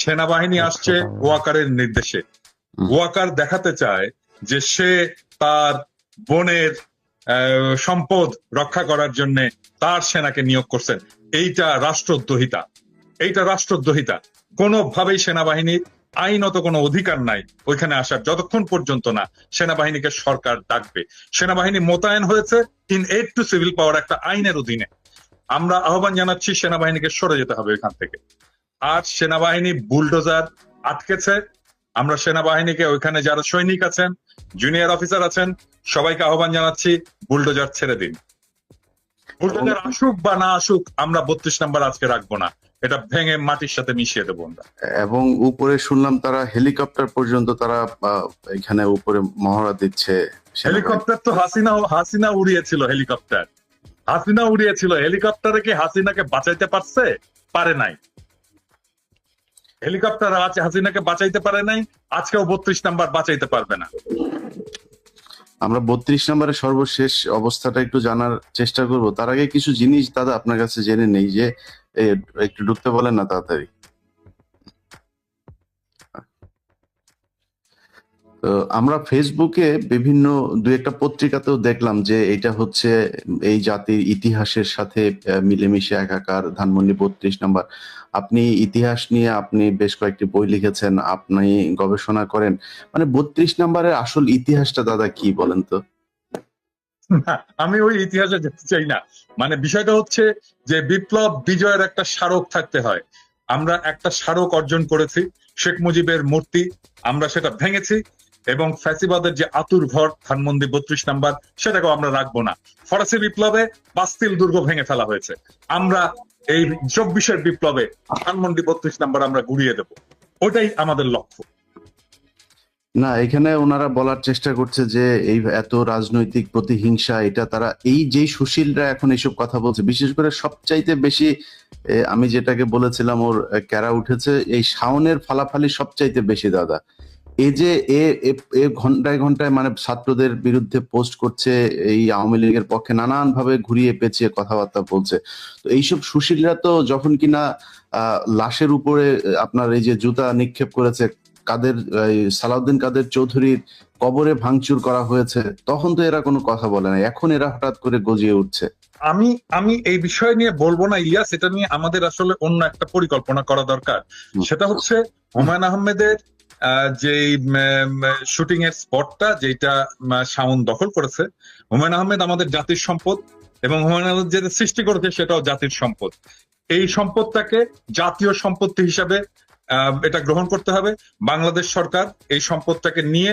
সেনাবাহিনী আসছে ওয়াকারের নির্দেশে। ওয়াকার দেখাতে চায় যে সে তার বোনের সম্পদ রক্ষা করার জন্য তার সেনাকে নিয়োগ করছেন এইটা রাষ্ট্রদ্রোহিতা। এইটা রাষ্ট্রদ্রোহিতা। কোনোভাবেই সেনাবাহিনীর আইনত কোনো অধিকার নাই ওইখানে আসার। যতক্ষণ পর্যন্ত না সেনাবাহিনীকে সরকার ডাকবে। সেনাবাহিনী মোতায়েন হয়েছে in aid to civil power একটা আইনের অধীনে। আমরা আহ্বান জানাচ্ছি সেনাবাহিনীকে সরে যেতে হবে এখান থেকে। আর সেনাবাহিনী বুলডোজার আটকেছে। আমরা সেনাবাহিনীকে ওইখানে যারা সৈনিক আছেন জুনিয়র অফিসার আছেন সবাইকে আহ্বান জানাচ্ছি বুলডোজার ছেড়ে দিন। বুলডোজার আসুক বা না আসুক আমরা বত্রিশ নাম্বার আজকে রাখব না। এটা ভেঙে মাটির সাথে মিশিয়ে দেবো আমরা। এবং উপরে শুনলাম তারা হেলিকপ্টার পর্যন্ত তারা এখানে উপরে মহড়া দিচ্ছে। হেলিকপ্টার তো হাসিনা হাসিনা উড়িয়েছিল হেলিকপ্টার। হাসিনা উড়িয়েছিল হেলিকপ্টারে কি হাসিনাকে বাঁচাইতে পারছে? পারে নাই। হেলিকপ্টার আজ হাসিনাকে বাঁচাইতে পারে নাই, আজকেও বত্রিশ নাম্বার বাঁচাইতে পারবে না। আমরা বত্রিশ নম্বরের সর্বশেষ অবস্থাটা একটু জানার চেষ্টা করব। তার আগে কিছু জিনিস দাদা আপনার কাছে জেনে নেই যে একটু ঢুকতে বলেন না তাড়াতাড়ি। আমরা ফেসবুকে বিভিন্ন দু একটা পত্রিকাতেও দেখলাম যে এটা হচ্ছে এই জাতির ইতিহাসের সাথে মিলেমিশে একাকার, ধানমন্ডি বত্রিশ নাম্বার। আপনি ইতিহাস নিয়ে আপনি বেশ কয়েকটি বই লিখেছেন, আপনি গবেষণা করেন। মানে বত্রিশ নাম্বারের আসল ইতিহাসটা দাদা কি বলেন তো? আমি ওই ইতিহাসে যেতে চাই না। মানে বিষয়টা হচ্ছে যে বিপ্লব বিজয়ের একটা স্মারক থাকতে হয়। আমরা একটা স্মারক অর্জন করেছি, শেখ মুজিবের মূর্তি, আমরা সেটা ভেঙেছি। এবং ফ্যাসিবাদের যে আতুর ঘর ধানমন্দি বত্রিশ নাম্বার, সেটাকেও আমরা রাখব না। ফরাসি বিপ্লবে বাস্তিল দুর্গ ভেঙে ফেলা হয়েছে। আমরা এই চব্বিশের বিপ্লবে ধানমন্ডি বত্রিশ নাম্বার আমরা ঘুরিয়ে দেব। ওটাই আমাদের লক্ষ্য। না, এখানে ওনারা বলার চেষ্টা করছে যে এই এত রাজনৈতিক প্রতিহিংসা, এটা তারা এই যে সুশীলরা এখন এইসব কথা বলছে, বিশেষ করে সবচাইতে বেশি আমি যেটাকে বলেছিলাম, ওর ক্যারা উঠেছে, এই শাওনের ফালাফালি সবচাইতে বেশি দাদা। এই যে এ ঘন্টায় ঘন্টায় মানে ছাত্রদের বিরুদ্ধে পোস্ট করছে এই আওয়ামী লীগের পক্ষে নানান ভাবে ঘুরিয়ে পেঁচিয়ে কথাবার্তা বলছে। তো এইসব সুশীলরা তো যখন কিনা লাশের উপরে আপনার এই যে জুতা নিক্ষেপ করেছে কাদের সালাউদ্দিন কাদের চৌধুরীর কবরে ভাঙচুর করা হয়েছে তখন তো এরা কোনো কথা বলে না। এখন এরা হঠাৎ করে গজিয়ে উঠছে। আমি আমি এই বিষয় নিয়ে বলব না ইলিয়াস এটা নিয়ে আমাদের আসলে অন্য একটা পরিকল্পনা করা দরকার। সেটা হচ্ছে হুমায়ুন আহমেদের আহ, যে শুটিং এর স্পটটা যেটা শাওন দখল করেছে, হুমায়ুন আহমেদ আমাদের জাতির সম্পদ এবং হুমায়ুন আহমেদ যেটা সৃষ্টি করেছে সেটাও জাতির সম্পদ। এই সম্পদটাকে জাতীয় সম্পত্তি হিসাবে এটা গ্রহণ করতে হবে। বাংলাদেশ সরকার এই সম্পদটাকে নিয়ে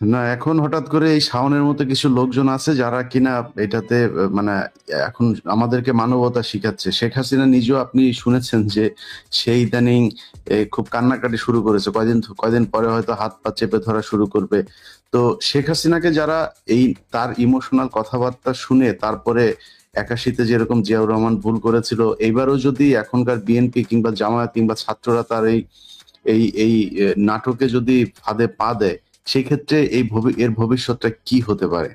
না, এখন হঠাৎ করে এই শাওনের মতো কিছু লোকজন আছে যারা কিনা এটাতে মানে এখন আমাদেরকে মানবতা শিখাচ্ছে। শেখ হাসিনা নিজেও আপনি শুনেছেন যে সেই ইদানিং খুব কান্নাকাটি শুরু করেছে। কয়দিন কয়দিন পরে হয়তো হাত পা চেপে ধরা শুরু করবে। তো শেখ হাসিনাকে যারা এই, তার ইমোশনাল কথাবার্তা শুনে তারপরে একাশিতে যেরকম জিয়াউর রহমান ভুল করেছিল, এইবারও যদি এখনকার বিএনপি কিংবা জামায়াত কিংবা ছাত্ররা তার এই এই এই নাটকে যদি ফাঁদে পা দেয় সেক্ষেত্রে এই এর ভবিষ্যৎটা কি হতে পারে?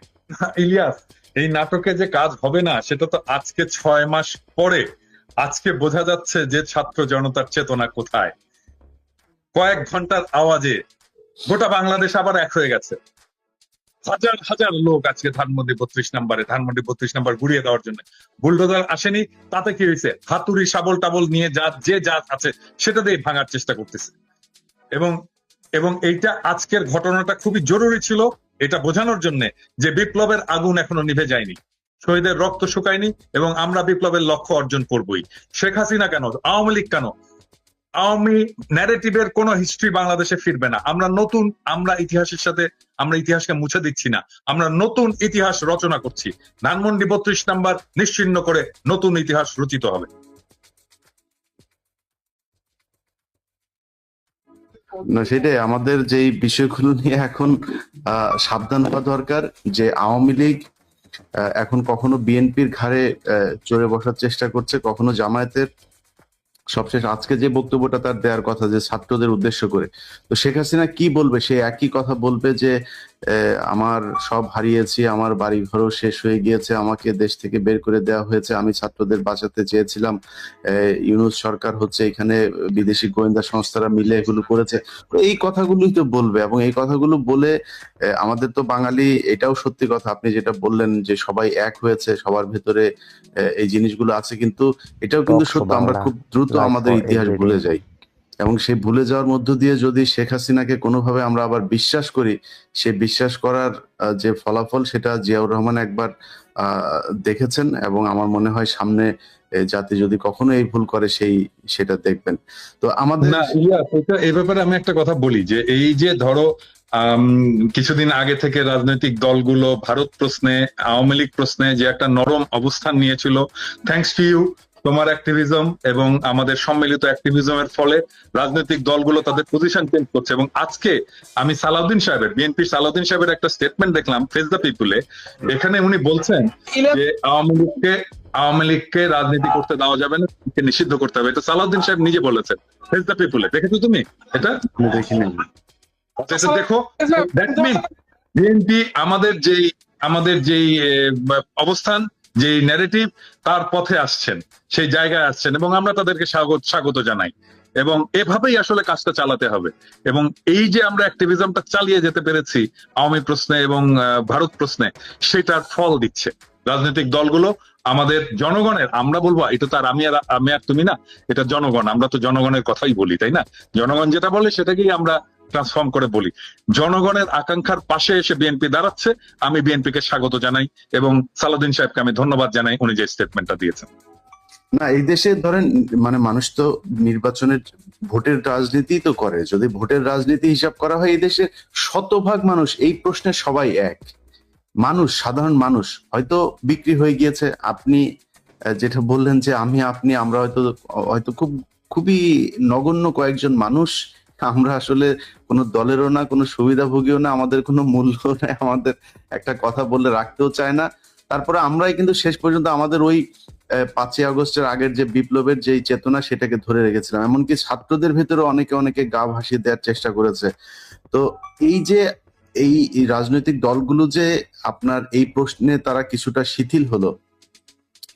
ইলিয়াস, এই নাটকে যে কাজ হবে না, সেটা তো আজকে ছয় মাস পরে। আজকে বোঝা যাচ্ছে যে ছাত্র জনতার চেতনা কোথায়। কয়েক ঘণ্টার আওয়াজে গোটা বাংলাদেশ আবার এক হয়ে গেছে। হাজার হাজার লোক আজকে ধানমন্ডি বত্রিশ নাম্বারে, ধানমন্ডি বত্রিশ নাম্বার ঘুরিয়ে দেওয়ার জন্য। বুলডোজার আসেনি, তাতে কি হয়েছে? হাতুড়ি শাবল টাবল নিয়ে যা, যে যা আছে, সেটা দিয়ে ভাঙার চেষ্টা করতেছে। এবং এবং এইটা আজকের ঘটনাটা খুবই জরুরি ছিল এটা বোঝানোর জন্য যে বিপ্লবের আগুন এখনও নিভে যায়নি। শহীদের রক্ত শুকায়নি এবং আমরা বিপ্লবের লক্ষ্য অর্জন করবই। শেখ হাসিনা কেন? আওয়ামী লীগ কেন? আওয়ামী ন্যারেটিভের কোন হিস্ট্রি বাংলাদেশে ফিরবে না। আমরা নতুন, আমরা ইতিহাসের সাথে, আমরা ইতিহাসকে মুছে দিচ্ছি না। আমরা নতুন ইতিহাস রচনা করছি। ধানমন্ডি বত্রিশ নাম্বার নিশ্চিন্ন করে নতুন ইতিহাস রচিত হবে। না, সেটাই। আমাদের যেই বিষয়গুলো নিয়ে এখন সাবধান হওয়া দরকার যে আওয়ামী লীগ এখন কখনো বিএনপির ঘাড়ে চড়ে বসার চেষ্টা করছে, কখনো জামায়াতের। সবশেষ আজকে যে বক্তব্যটা তার দেওয়ার কথা যে ছাত্রদের উদ্দেশ্য করে। তো শেখ হাসিনা কি বলবে? সে একই কথা বলবে যে আমার সব হারিয়েছি আমার বাড়ি ঘরও শেষ হয়ে গিয়েছে আমাকে দেশ থেকে বের করে দেওয়া হয়েছে। আমি ছাত্রদের বাঁচাতে চেয়েছিলাম। ইউনুস সরকার হচ্ছে এখানে বিদেশি গোয়েন্দা সংস্থারা মিলে এগুলো করেছে। এই কথাগুলোই তো বলবে এবং এই কথাগুলো বলে আমাদের তো বাঙালি এটাও সত্যি কথা। আপনি যেটা বললেন যে সবাই এক হয়েছে সবার ভেতরে এই জিনিসগুলো আছে কিন্তু এটাও কিন্তু সত্য। আমরা খুব দ্রুত আমাদের ইতিহাস ভুলে যাই। এবং সেই ভুলে যাওয়ার মধ্য দিয়ে যদি শেখ হাসিনাকে কোনোভাবে আমরা আবার বিশ্বাস করি সে বিশ্বাস করার যে ফলাফল সেটা জিয়াউর রহমান একবার দেখেছেন এবং আমার মনে হয় সামনে জাতি যদি কখনো এই ভুল করে সেই, সেটা দেখবেন। তো আমাদের না এই ব্যাপারে আমি একটা কথা বলি যে এই যে ধরো কিছুদিন আগে থেকে রাজনৈতিক দলগুলো ভারত প্রশ্নে, আওয়ামী লীগ প্রশ্নে যে একটা নরম অবস্থান নিয়েছিল থ্যাঙ্কস টু ইউ তোমার অ্যাক্টিভিজম এবং আমাদের সম্মিলিত অ্যাক্টিভিজমের ফলে রাজনৈতিক দলগুলো তাদের পজিশন চেঞ্জ করছে। এবং আজকে আমি সালাউদ্দিন সাহেবের বিএনপি সালাউদ্দিন সাহেবের একটা স্টেটমেন্ট দেখলাম ফেস দ্য পিপুলে এখানে উনি বলছেন যে আওয়ামী লীগকে আওয়ামী লীগকে রাজনীতি করতে দেওয়া যাবে না নিষিদ্ধ করতে হবে। এটা সালাউদ্দিন সাহেব নিজে বলেছেন। ফেস দ্য পিপুলে দেখেছ তুমি এটা? দেখিনি। দেখো দ্যাট মিন বিএনপি আমাদের যেই আমাদের যেই অবস্থান যেই ন্যারেটিভ তার পথে আসছেন, সেই জায়গায় আসছেন এবং আমরা তাদেরকে স্বাগত স্বাগত জানাই। এবং এভাবেই আসলে কাজটা চালাতে হবে। এবং এই যে আমরা অ্যাক্টিভিজমটা চালিয়ে যেতে পেরেছি, আওয়ামী প্রশ্নে এবং ভারত প্রশ্নে, সেটার ফল দিচ্ছে। রাজনৈতিক দলগুলো আমাদের জনগণের, আমরা বলব, এটা তো আর আমি আর আমি আর তুমি না, এটা জনগণ, আমরা তো জনগণের কথাই বলি, তাই না? জনগণ যেটা বলে সেটাকেই আমরা ট্রান্সফর্ম করে বলি। জনগণের আকাঙ্ক্ষার পাশে এসে বিএনপি দাঁড়াচ্ছে, আমি বিএনপি কে স্বাগত জানাই এবং সালাউদ্দিন সাহেবকে আমি ধন্যবাদ জানাই, উনি যে স্টেটমেন্টটা দিয়েছেন। না, এই দেশে ধরেন মানে মানুষ তো নির্বাচনের ভোটের রাজনীতি তো করে। যদি ভোটের রাজনীতি হিসাব করা হয়, এই দেশে শতভাগ মানুষ, এই প্রশ্নে সবাই এক। মানুষ, সাধারণ মানুষ, হয়তো বিক্রি হয়ে গিয়েছে। আপনি যেটা বললেন যে আমি, আপনি, আমরা হয়তো হয়তো খুব, খুবই নগণ্য কয়েকজন মানুষ আমরা আসলে কোনো দলেরও না, কোনো সুবিধাভোগীও না, আমাদের কোনো মূল্য নেই আমাদের একটা কথা বললে রাখতেও চায় না। তারপরে আমরাই কিন্তু শেষ পর্যন্ত আমাদের ওই পাঁচই আগস্টের আগের যে বিপ্লবের যে চেতনা সেটাকে ধরে রেখেছিলাম। এমনকি ছাত্রদের ভেতরে অনেকে অনেকে গা ভাসিয়ে দেওয়ার চেষ্টা করেছে। তো এই যে এই রাজনৈতিক দলগুলো যে আপনার এই প্রশ্নে তারা কিছুটা শিথিল হলো,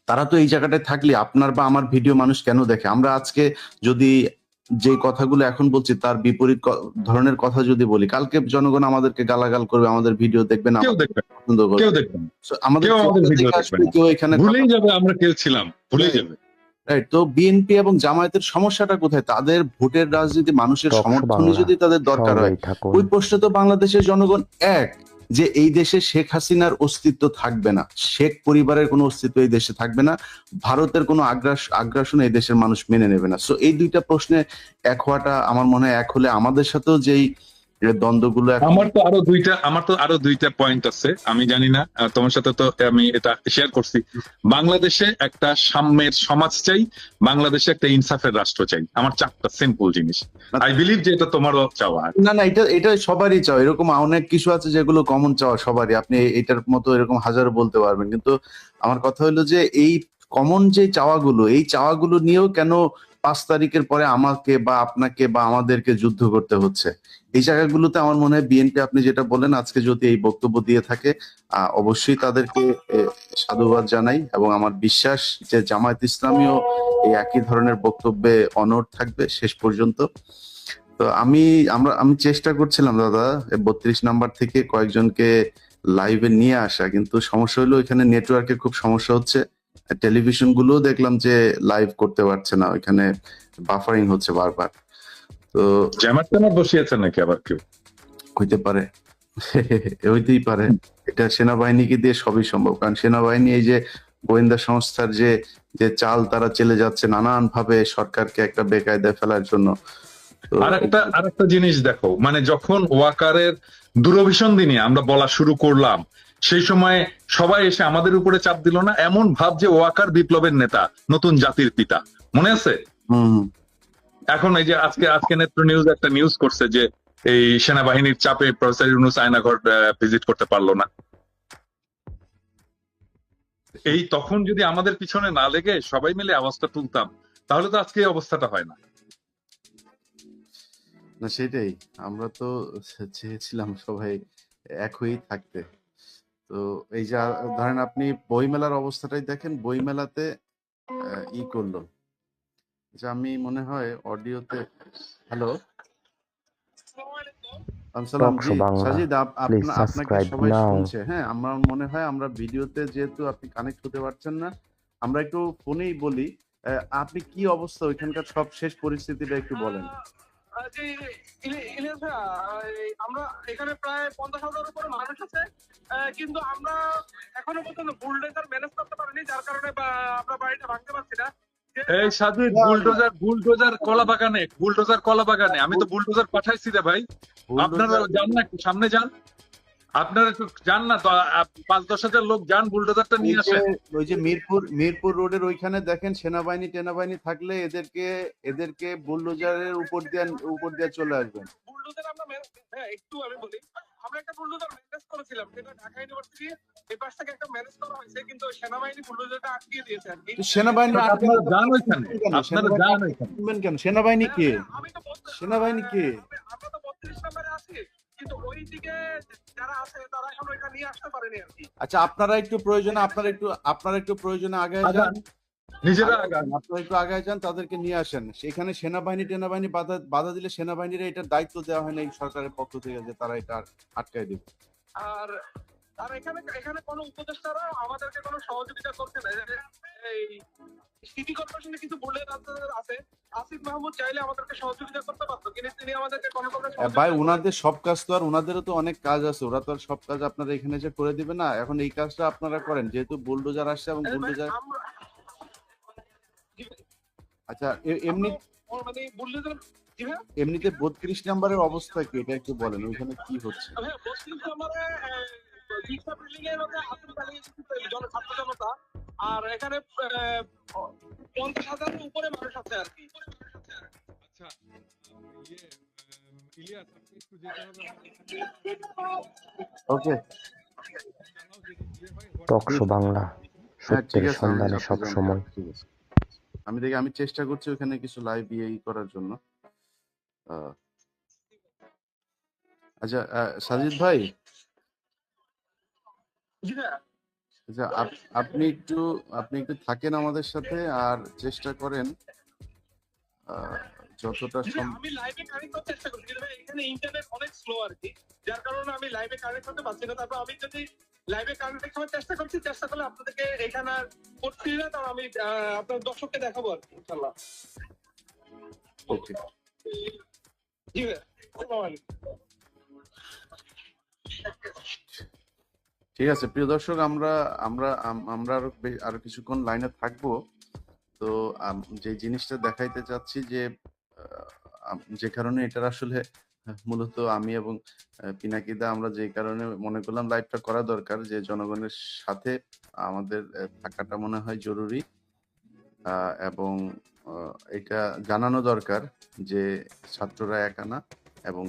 তারা তো এই জায়গাটায় থাকলে আপনার বা আমার ভিডিও মানুষ কেন দেখে? আমরা আজকে যদি যে কথাগুলো এখন বলছি তার বিপরীত ধরনের কথা যদি বলি কালকে জনগণ আমাদেরকে গালাগাল করবে আমাদের ভিডিও দেখবে না। কেউ পছন্দ করবে। কেউ আমাদের কেউ এখানে ভুলেই যাবে আমরা কেউ ছিলাম ভুলেই যাবে। তো বিএনপি এবং জামায়াতের সমস্যাটা কোথায়? তাদের ভোটের রাজনীতি মানুষের বাংলা, যদি তাদের দরকার হয়। ওই প্রশ্নে তো বাংলাদেশের জনগণ এক। যে এই দেশে শেখ হাসিনার অস্তিত্ব থাকবে না, শেখ পরিবারের কোনো অস্তিত্ব এই দেশে থাকবে না, ভারতের কোনো আগ্রাস, আগ্রাসন এই দেশের মানুষ মেনে নেবে না। সো এই দুইটা প্রশ্নে এক হওয়াটা আমার মনে হয় এক হলে আমাদের সাথেও যেই দ্বন্দ্বগুলো আমার তো আরও দুইটা আমার তো আরও দুইটা পয়েন্ট আছে আমি জানি না তোমার সাথে তো আমি এটা শেয়ার করছি। বাংলাদেশে একটা সাম্যের সমাজ চাই বাংলাদেশে একটা ইনসাফের রাষ্ট্র চাই। আমার চারটা সিম্পল জিনিস। আই বিলিভ যে এটা তোমারও চাওয়া। না না এটা এটা সবারই চাও এরকম অনেক কিছু আছে যেগুলো কমন চাওয়া সবারই। আপনি এটার মতো এরকম হাজারো বলতে পারবেন। কিন্তু আমার কথা হলো যে এই কমন যে চাওয়াগুলো এই চাওয়াগুলো নিয়েও কেন পাঁচ তারিখের পরে আমাকে বা আপনাকে বা আমাদেরকে যুদ্ধ করতে হচ্ছে। এই জায়গাগুলোতে আমার মনে হয় বিএনপি আপনি যেটা বলেন আজকে যদি এই বক্তব্য দিয়ে থাকে অবশ্যই তাদেরকে সাধুবাদ জানাই এবং আমার বিশ্বাস যে জামায়াত ইসলামীও এই একই ধরনের বক্তব্যে অনড় থাকবে শেষ পর্যন্ত। তো আমি, আমরা, আমি চেষ্টা করছিলাম দাদা বত্রিশ নাম্বার থেকে কয়েকজনকে লাইভে নিয়ে আসা, কিন্তু সমস্যা হলো এখানে নেটওয়ার্কের খুব সমস্যা হচ্ছে। টেলিভিশনগুলো দেখলাম যে লাইভ করতে পারছে না ওইখানে বাফারিং হচ্ছে বারবার। তো জ্যামার ট্যামার বসিয়েছেন নাকি আবার কেউ? হইতে পারে। হইতেই পারে। এটা সেনাবাহিনীকে দিয়ে সবই সম্ভব? কারণ সেনাবাহিনী এই যে গোয়েন্দা সংস্থার যে যে চাল তারা চলে যাচ্ছে নানান ভাবে সরকারকে একটা বেকায়দায় ফেলার জন্য। তো আর একটা আর একটা জিনিস দেখো মানে যখন ওয়াকারের দূরভিসন দিনে আমরা বলা শুরু করলাম সেই সময় সবাই এসে আমাদের উপরে চাপ দিল না এমন ভাব যে ওয়াকার বিপ্লবের নেতা নতুন জাতির পিতা। মনে আছে। এখন এই যে আজকে আজকে নেত্র নিউজ একটা নিউজ করছে যে এই সেনাবাহিনীর চাপে প্রফেসর ইউনুস আয়নাঘর ভিজিট করতে পারল না। এই তখন যদি আমাদের পিছনে না লেগে সবাই মিলে আওয়াজটা তুলতাম তাহলে তো আজকে এই অবস্থাটা হয় না। না সেটাই। আমরা তো চেয়েছিলাম সবাই এক হয়েই থাকতে। তো এই যে ধরেন আপনি বইমেলার অবস্থাটাই দেখেন বইমেলাতে ই করল। যে আমি মনে হয় অডিওতে হ্যালো। সাজিদ আপনা- আপনাকে সবাই শুনছে। হ্যাঁ আমার মনে হয় আমরা ভিডিওতে যেহেতু আপনি কানেক্ট হতে পারছেন না আমরা একটু ফোনেই বলি আপনি কি অবস্থা? ওইখানকার সব শেষ পরিস্থিতিটা একটু বলেন। ইলিয়াস আমরা এখানে প্রায় পঞ্চাশ হাজার উপরে মানুষ আছে। কিন্তু আমরা এখনও পর্যন্ত বুলডোজার ম্যানেজ করতে পারিনি যার কারণে আমরা বাড়িটা ভাঙতে পারছি না। এই সাজিদ বুলডোজার বুলডোজার কলা বাগানে বুলডোজার কলা বাগানে আমি তো বুলডোজার পাঠাইছি রে ভাই। আপনারা জান যান না একটু সামনে যান। আপনারা একটু যান না তো পাঁচ দশ হাজার লোক যান বুলডোজারটা নিয়ে ওই যে- ওই যে মিরপুর মিরপুর রোডের ওইখানে দেখেন সেনাবাহিনী টেনাবাহিনী থাকলে এদেরকে এদেরকে বুলডোজারের উপর দিয়ে উপর দিয়ে চলে আসবেন। বুলডোজার আমরা হ্যাঁ একটু আমি বলি আমরা একটা বুলডোজার ম্যানেজ করেছিলাম যেটা ঢাকা ইউনিভার্সিটি এই পাশ থেকে একটা ম্যানেজ করা হয়েছে কিন্তু সেনাবাহিনী বুলডোজারটা আটকিয়ে দিয়েছে আর কি। সেনাবাহিনী আপনারা যান ওইখানে আপনারা যান ওইখানে। কেন? সেনাবাহিনী কে? সেনাবাহিনী কে? আমরা তো বত্রিশ নম্বরে আছি। কিন্তু ওই দিকে যারা আছে তারা এখন ওইটা নিয়ে আসতে পারেনি আর কি। আচ্ছা আপনারা একটু প্রয়োজনে আপনারা একটু আপনারা একটু প্রয়োজনে আগে যান। নিজেরা আগান। আপনারা একটু আগে যান তাদেরকে নিয়ে আসেন। সেখানে সেনাবাহিনী টেনাবাহিনী বাধা বাধা দিলে সেনাবাহিনীর এটার দায়িত্ব দেওয়া হয় না এই সরকারের পক্ষ থেকে যে তারা এটা আটকায় দেবে। আর আর এখানে এখানে কোনো উপদেষ্টারা আমাদেরকে কোনো সহযোগিতা করছে না। এই সিটি কর্পোরেশনে কিছু বলে আছে। আসিফ মাহমুদ চাইলে আমাদেরকে সহযোগিতা করতে পারতো কিন্তু তিনি আমাদেরকে কোনো প্রকার ভাই ওনাদের সব কাজ তো আর ওনাদেরও তো অনেক কাজ আছে। ওরা তো আর সব কাজ আপনারা এখানে যে করে দিবে না এখন এই কাজটা আপনারা করেন। যেহেতু বুলডোজার আসছে এবং। বুলডোজার আচ্ছা এমনি মানে বুলডোজার এমনিতে বত্রিশ নাম্বারের অবস্থা কি? এটা একটু বলেন ওইখানে কি হচ্ছে? রিক্সা বিল্ডিং এর মধ্যে চালিয়ে ছাত্র জনতা আর এখানে পঞ্চাশ হাজারের উপরে মানুষ আছে আর কি আচ্ছা ইলিয়াস আপনি একটু যেতে হবে ওকে টক শো বাংলা সত্যের আমি সন্ধানে সব সময়। আমি দেখি আমি চেষ্টা করছি ওখানে কিছু লাইভ ইয়ে ই করার জন্য। আহ, আচ্ছা আহ, সাজিদ ভাই আচ্ছা আপনি একটু আপনি একটু থাকেন আমাদের সাথে আর চেষ্টা করেন যতটা আমি লাইভে কানেক্ট করতে চেষ্টা করছি কিন্তু এখানে ইন্টারনেট অনেক স্লো আর কি। যার কারণে আমি লাইভে কানেক্ট করতে পারছি না। তারপর আমি যদি লাইভে কানেক্ট করার চেষ্টা করছি চেষ্টা করলে আপনাদেরকে এখানে আর করছি না তাও আমি আপনার দর্শককে দেখাবো আর কি ইনশাল্লাহ ওকে। জি আলাইকুম। ঠিক আছে, প্রিয় দর্শক, আমরা আমরা আমরা আরও আরও কিছুক্ষণ লাইনে থাকব। তো যে জিনিসটা দেখাইতে চাচ্ছি যে যে কারণে এটার আসলে মূলত আমি এবং পিনাকিদা আমরা যে কারণে মনে করলাম লাইভটা করা দরকার, যে জনগণের সাথে আমাদের থাকাটা মনে হয় জরুরি। এবং এটা জানানো দরকার যে ছাত্ররা একা না এবং